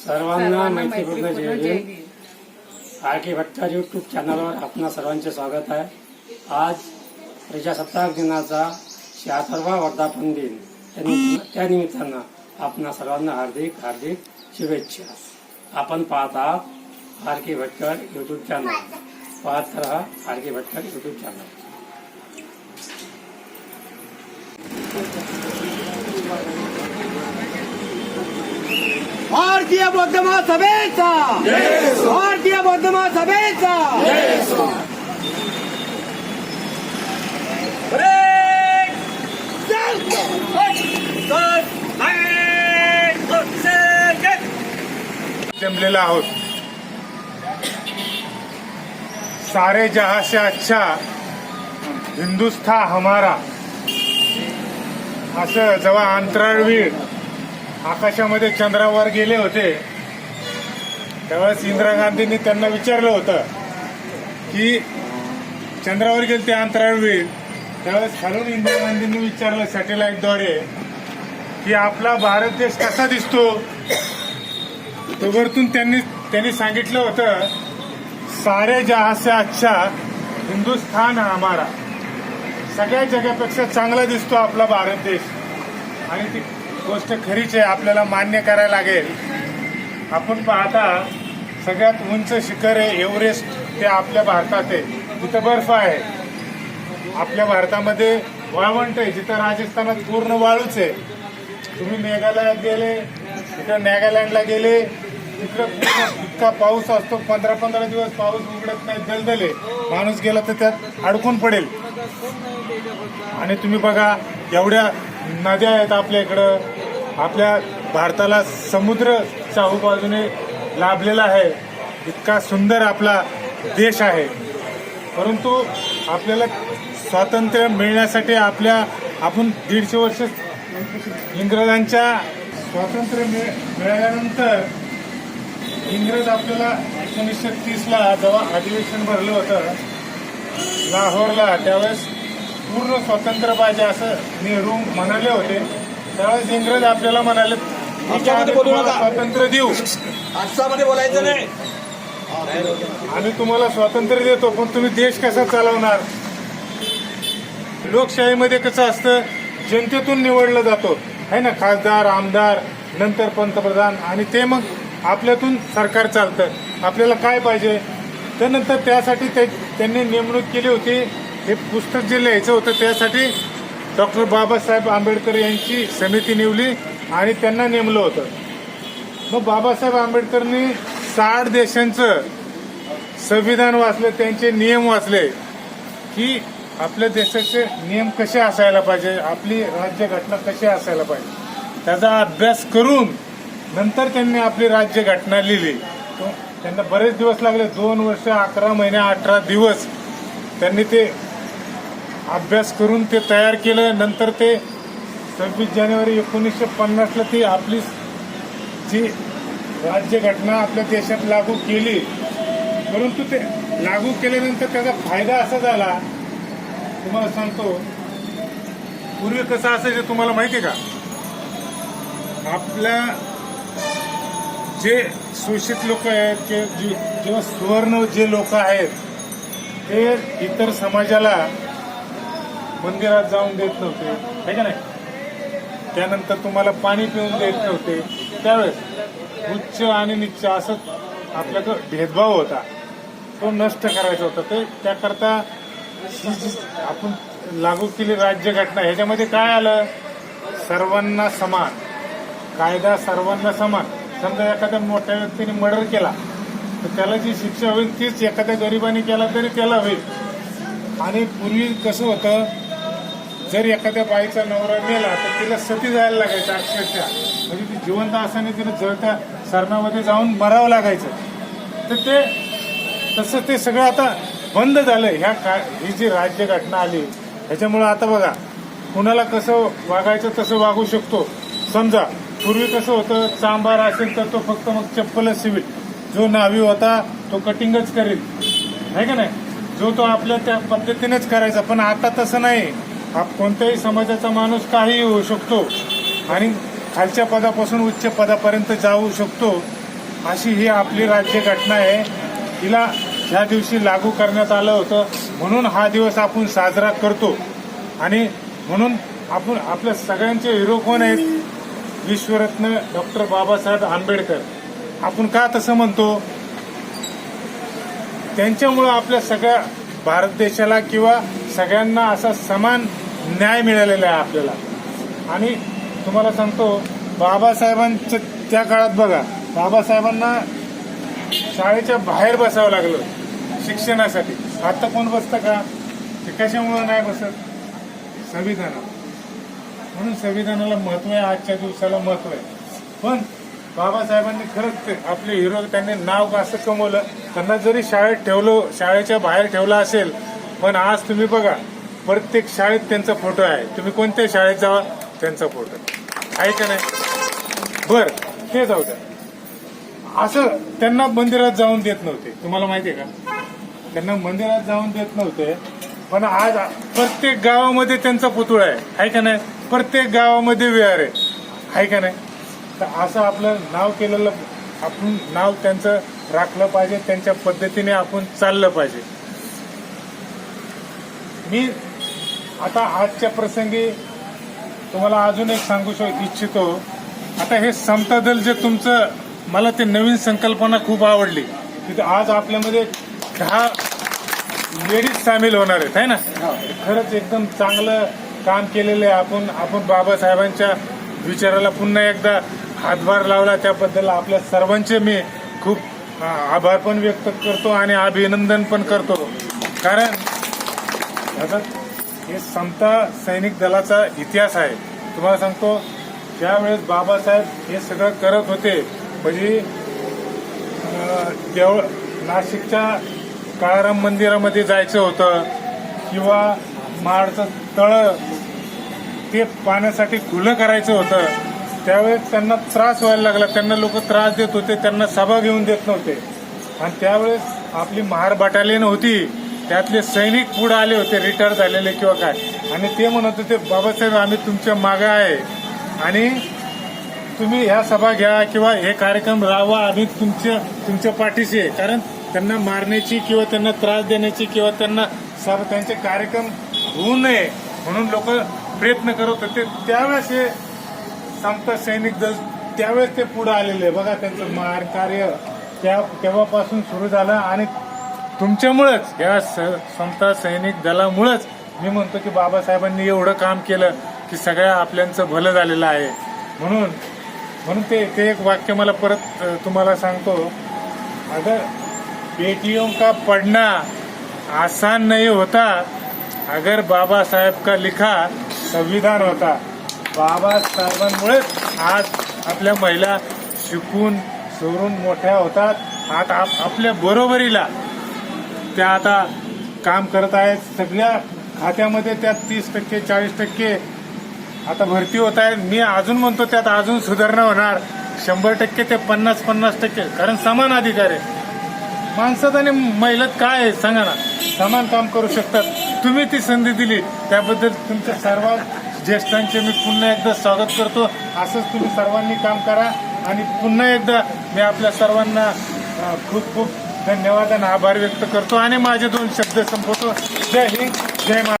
सर्वांना मैत्रीपूर्ण जय हिंद. आर के भट्टार यूट्यूब चॅनलवर आपणा सर्वांचे स्वागत आहे. आज प्रजासत्ताक दिनाचा शहात्तरवा वर्धापन दिन. त्या निमित्तानं आपणा सर्वांना हार्दिक हार्दिक शुभेच्छा. आपण पाहत आहात R K Bhatkar YouTube channel पाहत रहा R K Bhatkar YouTube channel भारतीय बौद्ध महासभेचा भारतीय बौद्ध महासभेचा जमलेला आहोत. सारे जहा से अच्छा हिंदुस्था हमारा. असं जेव्हा अंतराळवीर आकाशामध्ये चंद्रावर गेले होते. त्यावेळेस इंदिरा गांधींनी त्यांना विचारलं होतं की चंद्रावर गेले ते अंतराळवीर त्यावेळेस खालून इंदिरा गांधींनी विचारलं सॅटेलाइटद्वारे की आपला भारत देश कसा दिसतो? तो वरतून त्यांनी त्यांनी सांगितलं होतं सारे जहा से अच्छा हिंदुस्थान हा हमारा. सगळ्या जगापेक्षा चांगला दिसतो आपला भारत देश. आणि ती गोष्ट खरीच आहे आपल्याला मान्य करायला लागेल. आपण पाहता सगळ्यात उंच शिखर आहे एव्हरेस्ट ते आपल्या भारतात आहे. तिथं बर्फ आहे. आपल्या भारतामध्ये वाळवंट आहे जिथं राजस्थानात पूर्ण वाळूच आहे. तुम्ही मेघालयात गेले तिथं नागालँडला गेले तिकडं इतका पाऊस असतो पंधरा पंधरा दिवस पाऊस उघडत नाही दलदले माणूस गेला तर त्यात अडकून पडेल. आणि तुम्ही बघा एवढ्या नद्या आहेत आपल्या इकडं. आपल्या भारताला समुद्र चाहू बाजूने लाभलेला आहे. इतका सुंदर आपला देश आहे. परंतु आपल्याला स्वातंत्र्य मिळण्यासाठी आपल्या आपण दीडशे वर्ष इंग्रजांच्या स्वातंत्र्य मिळ- मिळाल्यानंतर इंग्रज आपल्याला एकोणीसशे तीसला जेव्हा अधिवेशन भरलं होतं लाहोरला त्यावेळेस पूर्ण स्वातंत्र्य पाहिजे असं नेहरू म्हणाले होते. त्यावेळेस इंग्रज आपल्याला म्हणाले "आता आम्ही तुम्हाला स्वातंत्र्य देऊ. आजच्यामध्ये बोलायचं नाही. आम्ही तुम्हाला स्वातंत्र्य देतो पण तुम्ही देश कसा चालवणार? लोकशाहीमध्ये कसं असतं जनतेतून निवडलं जातो. है ना खासदार आमदार नंतर पंतप्रधान आणि ते मग आपल्यातून सरकार चालतं. आपल्याला काय पाहिजे? त्यानंतर त्यासाठी ते त्यांनी नेमणूक केली होती. हे पुस्तक जे लिहायचं होतं त्यासाठी डॉक्टर बाबासाहेब आंबेडकर यांची समिती निवली आणि त्यांना नेमलं होतं. मग बाबासाहेब आंबेडकरनी साठ देशांचं संविधान वाचलं त्यांचे नियम वाचले की आपल्या देशाचे नियम कसे असायला पाहिजे आपली राज्यघटना कशी असायला पाहिजे. त्याचा अभ्यास करून नंतर त्यांनी आपली राज्यघटना लिहिली. त्यांना बरेच दिवस लागले दोन वर्ष अकरा महिने अठरा दिवस त्यांनी ते अभ्यास करून ते तयार केलं नंतर ते सव्वीस जानेवारी एकोणीसशे पन्नासला ती आपली जी राज्यघटना आपल्या देशात लागू केली. परंतु ते लागू केल्यानंतर त्याचा फायदा असा झाला तुम्हाला सांगतो पूर्वी कसं असायचं तुम्हाला माहिती आहे का? आपल्या जे शोषित लोक आहेत जे जे- किंवा सुवर्ण जे लोक आहेत ते इतर समाजाला मंदिरात जाऊन देत नव्हते. आहे का नाही? त्यानंतर तुम्हाला पाणी पिऊन देत नव्हते. त्यावेळेस उच्च आणि निच्च असं आपल्याकडं भेदभाव होता. तो नष्ट करायचा होता. ते त्याकरता जी आपण लागू केली राज्यघटना ह्याच्यामध्ये काय आलं? सर्वांना समान. कायदा सर्वांना समान. समजा एखाद्या मोठ्या व्यक्तीने मर्डर केला तर त्याला जी शिक्षा होईल तीच एखाद्या गरिबाने केला तरी त्याला होईल. आणि पूर्वी कसं होतं? जर एखाद्या बाईचा नवरा मेला तर तिला सती जायला लागायचं अक्षरशः. म्हणजे ती जिवंत असताना तिला जळत्या सरणामध्ये जाऊन मरावं लागायचं. तर ते तसं ते सगळं आता बंद झालं ह्या का ही जी राज्य घटना आली ह्याच्यामुळं आता बघा कुणाला कसं वागायचं तसं वागू शकतो. समजा पूर्वी कसं होतं चांबार असेल तर तो फक्त मग चप्पलच सिविल जो नावी होता तो कटिंगच करेल. आहे का नाही? जो तो आपल्या त्या पद्धतीनेच करायचा पण आता तसं नाही. आप कोणत्याही समाजाचा माणूस काही होऊ शकतो आणि खालच्या पदापासून उच्च पदापर्यंत जाऊ शकतो अशी ही आपली राज्यघटना आहे. तिला ह्या दिवशी लागू करण्यात आलं होतं. म्हणून हा दिवस आपण साजरा करतो. आणि म्हणून आपण आपल्या सगळ्यांचे हिरो कोण आहेत? विश्वरत्न डॉक्टर बाबासाहेब आंबेडकर. आपण का तसं म्हणतो? त्यांच्यामुळं आपल्या सगळ्या भारत देशाला किंवा सगळ्यांना असा समान न्याय मिळालेला आहे आपल्याला. आणि तुम्हाला सांगतो बाबासाहेबांच्या त्या काळात बघा बाबासाहेबांना शाळेच्या बाहेर बसावं लागलं शिक्षणासाठी. आता कोण बसतं का? ते कशामुळं नाही बसत? संविधानात. म्हणून संविधानाला महत्त्व आहे आजच्या दिवसाला महत्त्व आहे. पण बाबासाहेबांनी खरंच ते आपले हिरो त्यांनी नाव असं कमवलं? त्यांना जरी शाळेत ठेवलं शाळेच्या बाहेर ठेवलं असेल पण आज तुम्ही बघा प्रत्येक शाळेत त्यांचा फोटो आहे. तुम्ही कोणत्या शाळेत जावा त्यांचा फोटो आहे का नाही? बर ते जाऊ द्या. असं त्यांना मंदिरात जाऊन देत नव्हते. तुम्हाला माहितीये का? त्यांना मंदिरात जाऊन देत नव्हते. पण आज प्रत्येक गावामध्ये त्यांचा पुतळा आहे. आहे का नाही? प्रत्येक गावामध्ये विहार आहे. आहे का नाही? तर असं आपलं नाव केलेलं आपण नाव त्यांचं राखलं पाहिजे. त्यांच्या पद्धतीने आपण चाललं पाहिजे. मी आता आजच्या प्रसंगी तुम्हाला अजून एक सांगू शक- इच्छितो. आता हे समता दल जे तुमचं मला ते नवीन संकल्पना खूप आवडली. की आज आपल्यामध्ये दहा लेडीज सामील होणार आहेत है ना? खरंच एकदम चांगलं काम केलेलं आहे आपण. आपण बाबासाहेबांच्या विचाराला पुन्हा एकदा हातभार लावला. त्याबद्दल आपल्या सर्वांचे मी खूप आभार पण व्यक्त करतो आणि अभिनंदन पण करतो. कारण आता हे समता सैनिक दलाचा इतिहास आहे. तुम्हाला सांगतो ज्यावेळेस बाबासाहेब हे सगळं करत होते म्हणजे अं, देवळ नाशिकच्या काळाराम मंदिरामध्ये जायचं होतं किंवा महाडचं तळ ते पाण्यासाठी खुलं करायचं होतं त्यावेळेस त्यांना त्रास व्हायला लागला. त्यांना लोक त्रास देत होते त्यांना सभा घेऊन देत नव्हते. आणि त्यावेळेस आपली महार बटालियन होती त्यातले सैनिक पुढे आले होते रिटायर झालेले किंवा काय. आणि ते म्हणत होते बाबासाहेब आम्ही तुमच्या मागे आहे. आणि तुम्ही ह्या सभा घ्या किंवा हे कार्यक्रम राहावा आम्ही तुमच्या तुमच्या पाठीशी आहे. कारण त्यांना मारण्याची किंवा त्यांना त्रास देण्याची किंवा त्यांना सर्व त्यांचे कार्यक्रम होऊ नये म्हणून लोक प्रयत्न करत होते. त्यावेळेस हे समता सैनिक दल त्यावेळेस ते पुढे आलेले. बघा त्यांचं मार कार्य त्या तेव्हापासून सुरू झालं आणि तुमच्यामुळेच या स- समता सैनिक दलामुळेच मी म्हणतो की बाबासाहेबांनी एवढं काम केलं की सगळ्या आपल्यांचं भलं झालेलं आहे. म्हणून म्हणून ते ते एक वाक्य मला परत तुम्हाला सांगतो. अगर बेटियों का पढ़ना आसान नहीं होता. अगर बाबासाहेब का लिखा संविधान होता. बाबासाहेबांमुळेच आज आपल्या महिला शिकून सोडून मोठ्या होतात. आता आप- आपल्या बरोबरीला त्या आता काम करत आहेत. सगळ्या खात्यामध्ये त्यात तीस टक्के चाळीस टक्के आता भरती होत आहे मी अजून म्हणतो त्यात अजून सुधारणा होणार. शंभर टक्के ते पन्नास पन्नास टक्के. कारण समान अधिकार आहे. माणसात आणि महिलात काय आहे सांगा ना. समान काम करू शकतात. तुम्ही ती संधी दिली. त्याबद्दल तुमच्या सर्व ज्येष्ठांचे मी पुन्हा एकदा स्वागत करतो. असंच तुम्ही सर्वांनी काम करा. आणि पुन्हा एकदा मी आपल्या सर्वांना खूप खूप धन्यवाद आणि आभार व्यक्त करतो आणि माझे दोन शब्द संपवतो. जय हिंद जय महाराष्ट्र